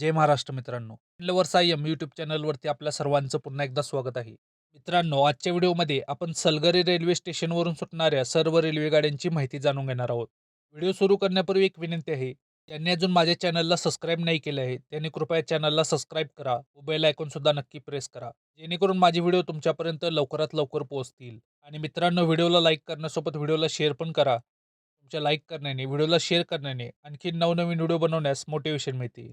जय महाराष्ट्र मित्रांनो. Lover Sayam YouTube चॅनलवरती आपल्या सर्वांचं पुन्हा एकदा स्वागत आहे. मित्रांनो आजच्या व्हिडिओमध्ये आपण सलगरी रेल्वे स्टेशनवरून सुटणाऱ्या सर्व रेल्वे गाड्यांची माहिती जाणून घेणार आहोत. व्हिडिओ सुरू करण्यापूर्वी एक विनंती आहे त्यांनी अजून माझ्या चॅनलला सबस्क्राईब नाही केले आहे त्यांनी कृपया चॅनलला सबस्क्राईब करा व बेल सुद्धा नक्की प्रेस करा जेणेकरून माझे व्हिडिओ तुमच्यापर्यंत लवकरात लवकर पोहोचतील. आणि मित्रांनो व्हिडिओला लाईक करण्यासोबत व्हिडिओला शेअर पण करा. तुमच्या लाईक करण्याने व्हिडिओला शेअर करण्याने आणखी नवनवीन व्हिडिओ बनवण्यास मोटिवेशन मिळते.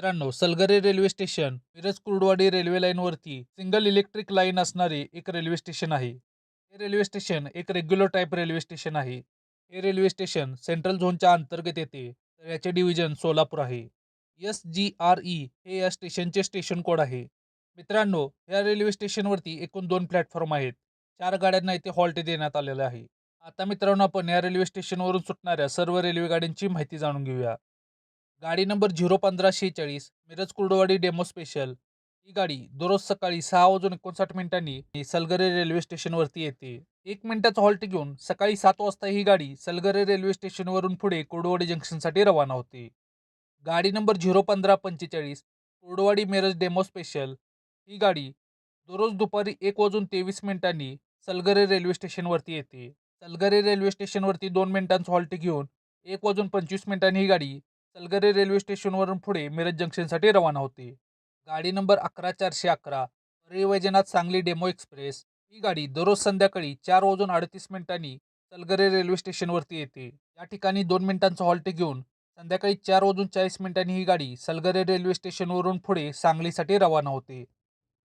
मित्रांनो Salgare railway station Miraj Kurduwadi railway लाईनवरती single electric line असणारे एक रेल्वे स्टेशन आहे. हे रेल्वे स्टेशन एक रेग्युलर टाईप रेल्वे स्टेशन आहे. हे रेल्वे स्टेशन सेंट्रल झोनच्या अंतर्गत येते. तर याचे डिव्हिजन सोलापूर आहे. एस जी आर ई हे या स्टेशनचे स्टेशन कोड आहे. मित्रांनो या रेल्वे स्टेशनवरती एकूण दोन प्लॅटफॉर्म आहेत. चार गाड्यांना इथे हॉल्ट देण्यात आलेलं आहे. आता मित्रांनो आपण या रेल्वे स्टेशनवरून सुटणाऱ्या सर्व रेल्वे गाड्यांची माहिती जाणून घेऊया. गाडी नंबर झिरो पंधरा शेहेचाळीस मिरज कुर्डवाडी डेमो स्पेशल. ही गाडी दररोज सकाळी सहा वाजून एकोणसाठ मिनिटांनी सलगरे रेल्वे स्टेशनवरती येते. एक मिनिटाचा हॉल्ट घेऊन सकाळी सात वाजता ही गाडी सलगरे रेल्वे स्टेशनवरून पुढे कुर्डवाडी जंक्शनसाठी रवाना होते. गाडी नंबर झिरो पंधरा पंचेचाळीस कुर्डवाडी मिरज डेमो स्पेशल. ही गाडी दररोज दुपारी एक वाजून तेवीस मिनिटांनी सलगरे रेल्वे स्टेशनवरती येते. सलगरे रेल्वे स्टेशनवरती दोन मिनिटांचा हॉल्ट घेऊन एक वाजून पंचवीस मिनिटांनी ही गाडी सलगरे रेल्वे स्टेशनवरून पुढे मिरज जंक्शनसाठी रवाना होते. गाडी नंबर अकरा चारशे अकरा रे वैजनाथ सांगली डेमो एक्सप्रेस. ही गाडी दररोज संध्याकाळी चार वाजून अडतीस मिनिटांनी सलगरे रेल्वे स्टेशनवरती येते. या ठिकाणी दोन मिनिटांचा हॉल्ट घेऊन संध्याकाळी चार वाजून चाळीस मिनिटांनी ही गाडी सलगरे रेल्वे स्टेशनवरून पुढे सांगलीसाठी रवाना होते.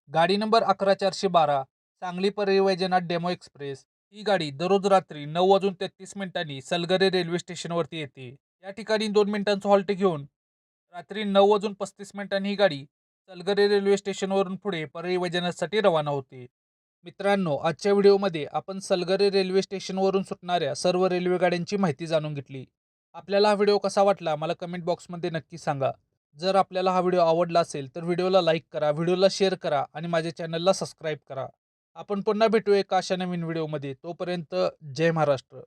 गाडी नंबर अकरा चारशे बारा सांगली परळी वैजनाथ डेमो एक्सप्रेस. ही गाडी दररोज रात्री नऊ वाजून तेहतीस मिनिटांनी सलगरे रेल्वे स्टेशनवरती येते. या ठिकाणी दोन मिनिटांचं हॉल्ट घेऊन रात्री नऊ वाजून पस्तीस मिनिटांनी ही गाडी तलगरे रेल्वे स्टेशनवरून पुढे परळी वैजनाथसाठी रवाना होते. मित्रांनो आजच्या व्हिडिओमध्ये आपण सलगरे रेल्वे स्टेशनवरून सुटणाऱ्या सर्व रेल्वे गाड्यांची माहिती जाणून घेतली. आपल्याला हा व्हिडिओ कसा वाटला मला कमेंट बॉक्समध्ये नक्की सांगा. जर आपल्याला हा व्हिडिओ आवडला असेल तर व्हिडिओला लाईक करा व्हिडिओला शेअर करा आणि माझ्या चॅनलला सबस्क्राईब करा. आपण पुन्हा भेटू एका अशा नवीन व्हिडिओमध्ये. तोपर्यंत जय महाराष्ट्र.